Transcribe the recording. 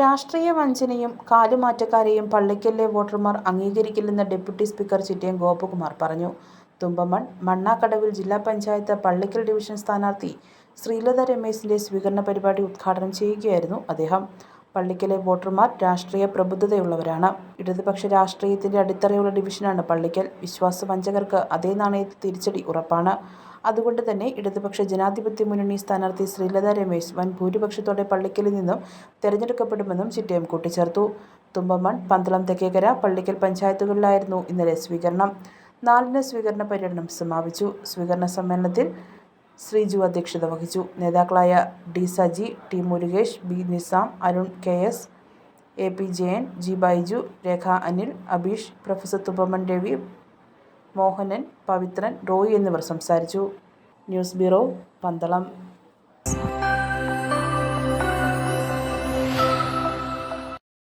രാഷ്ട്രീയ വഞ്ചനയും കാലുമാറ്റക്കാരെയും പള്ളിക്കലിലെ വോട്ടർമാർ അംഗീകരിക്കില്ലെന്ന് ഡെപ്യൂട്ടി സ്പീക്കർ ചിറ്റയം ഗോപകുമാർ പറഞ്ഞു. തുമ്പമൺ മണ്ണാക്കടവിൽ ജില്ലാ പഞ്ചായത്ത് പള്ളിക്കൽ ഡിവിഷൻ സ്ഥാനാർത്ഥി ശ്രീലത രമേശിന്റെ സ്വീകരണ പരിപാടി ഉദ്ഘാടനം ചെയ്യുകയായിരുന്നു അദ്ദേഹം. പള്ളിക്കലെ വോട്ടർമാർ രാഷ്ട്രീയ പ്രബുദ്ധതയുള്ളവരാണ്. ഇടതുപക്ഷ രാഷ്ട്രീയത്തിന്റെ അടിത്തറയുള്ള ഡിവിഷനാണ് പള്ളിക്കൽ. വിശ്വാസവഞ്ചകർക്ക് അതേ നാണയത്തിൽ തിരിച്ചടി ഉറപ്പാണ്. അതുകൊണ്ട് തന്നെ ഇടതുപക്ഷ ജനാധിപത്യ മുന്നണി സ്ഥാനാർത്ഥി ശ്രീലത രമേശ് വൻ ഭൂരിപക്ഷത്തോടെ പള്ളിക്കലിൽ നിന്നും തെരഞ്ഞെടുക്കപ്പെടുമെന്നും ചിറ്റയം കൂട്ടിച്ചേർത്തു. തുമ്പമൺ പന്തളം തെക്കേക്കര പള്ളിക്കൽ പഞ്ചായത്തുകളിലായിരുന്നു ഇന്നലെ സ്വീകരണം. നാലിന് സ്വീകരണ പര്യടനം സമാപിച്ചു. സ്വീകരണ സമ്മേളനത്തിൽ ശ്രീജു അധ്യക്ഷത വഹിച്ചു. നേതാക്കളായ D Saji T Murukesh B Nizam Arun K S A P Jayan G Baiju Rekha Anil Abeesh professor Thuppamman Ravi Mohanan Pavithran Roy എന്നിവർ സംസാരിച്ചു. News bureau Pandalam.